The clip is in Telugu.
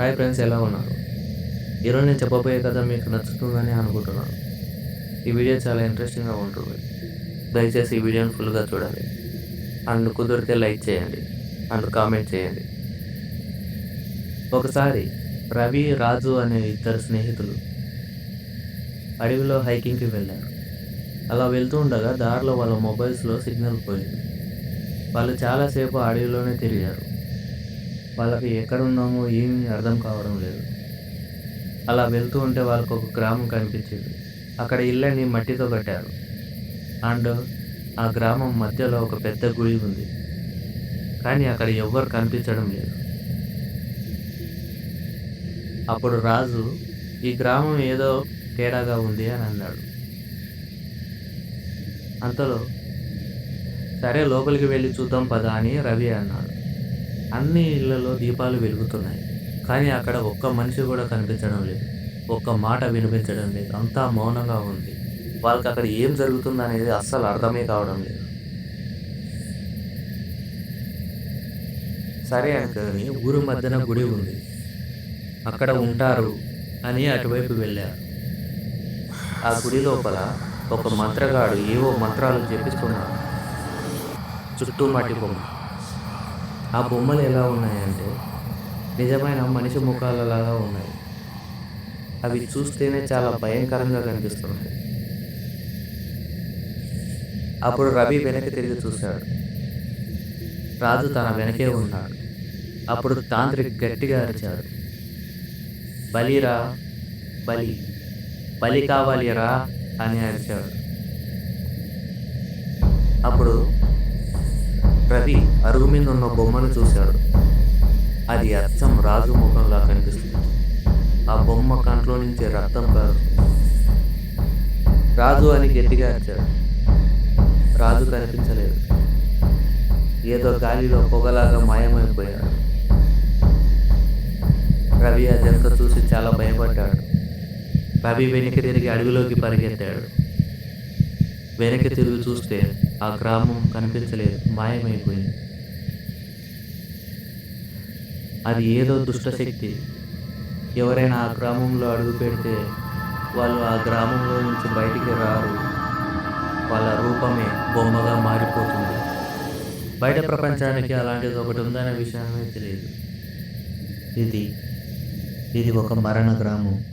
హాయ్ ఫ్రెండ్స్ ఎలా ఉన్నారు? ఈరోజు నేను చెప్పబోయే కథ మీకు నచ్చుతుందని అనుకుంటున్నాను. ఈ వీడియో చాలా ఇంట్రెస్టింగ్గా ఉంటుంది. దయచేసి ఈ వీడియోని ఫుల్గా చూడాలి. అండ్ కుదిరితే లైక్ చేయండి. అండ్ కామెంట్ చేయండి. ఒకసారి రవి రాజు అనే ఇద్దరు స్నేహితులు అడవిలో హైకింగ్కి వెళ్ళారు. అలా వెళ్తూ ఉండగా దారిలో వాళ్ళ మొబైల్స్లో సిగ్నల్ పోయింది. వాళ్ళు చాలాసేపు అడవిలోనే తిరిగారు. వాళ్ళకి ఎక్కడ ఉన్నామో ఏమీ అర్థం కావడం లేదు. అలా వెళ్తూ ఉంటే వాళ్ళకు ఒక గ్రామం కనిపించింది. అక్కడ ఇళ్ళని మట్టితో కట్టారు. అండ్ ఆ గ్రామం మధ్యలో ఒక పెద్ద గుడి ఉంది. కానీ అక్కడ ఎవ్వరు కనిపించడం లేదు. అప్పుడు రాజు ఈ గ్రామం ఏదో తేడాగా ఉంది అని అన్నాడు. అంతలో సరే లోపలికి వెళ్ళి చూద్దాం పదా అని రవి అన్నాడు. అన్ని ఇళ్ళలో దీపాలు వెలుగుతున్నాయి. కానీ అక్కడ ఒక్క మనిషి కూడా కనిపించడం లేదు. ఒక్క మాట వినిపించడం లేదు. అంతా మౌనంగా ఉంది. వాళ్ళకి అక్కడ ఏం జరుగుతుంది అనేది అస్సలు అర్థమే కావడం లేదు. సరే అనుకొని ఊరు మధ్యన గుడి ఉంది. అక్కడ ఉంటారు అని అటువైపు వెళ్ళారు ఆ గుడి లోపల ఒక మంత్రగాడు ఏవో మంత్రాలు చెప్పిస్తున్నాడు చుట్టూ మట్టి బొమ్మ. ఆ బొమ్మలు ఎలా ఉన్నాయంటే నిజమైన మనిషి ముఖాలలాగా ఉన్నాయి. అవి చూస్తేనే చాలా భయంకరంగా కనిపిస్తున్నాయి అప్పుడు రవి వెనక్కి తిరిగి చూశాడు. రాజు తన వెనకే ఉన్నాడు. అప్పుడు తాంత్రిక్ గట్టిగా అరిచాడు. బలిరా బలి బలి కావాలిరా అని అరిచాడు. అప్పుడు రవి అరుగు మీద ఉన్న బొమ్మను చూశాడు. అది అచ్చం రాజు ముఖంలా కనిపిస్తుంది. ఆ బొమ్మ కంట్లో నుంచి రక్తం కాదు. రాజు అని గట్టిగా అరిచాడు. రాజు కనిపించలేదు. ఏదో గాలిలో పొగలాగా మాయమైపోయాడు. రవి అదంతా చూసి చాలా భయపడ్డాడు. రవి వెనక్కి తిరిగి అడుగులోకి పరిగెత్తాడు. వెనక్కి తిరిగి చూస్తే ఆ గ్రామం కనిపించలేదు మాయమైపోయింది. అది ఏదో దుష్టశక్తి. ఎవరైనా ఆ గ్రామంలో అడుగు పెడితే వాళ్ళు ఆ గ్రామంలో నుంచి బయటికి రారు. వాళ్ళ రూపమే బొమ్మగా మారిపోతుంది. బయట ప్రపంచానికి అలాంటిది ఒకటి ఉందనే విషయమే తెలియదు. ఇది ఇది ఒక మరణ గ్రామం.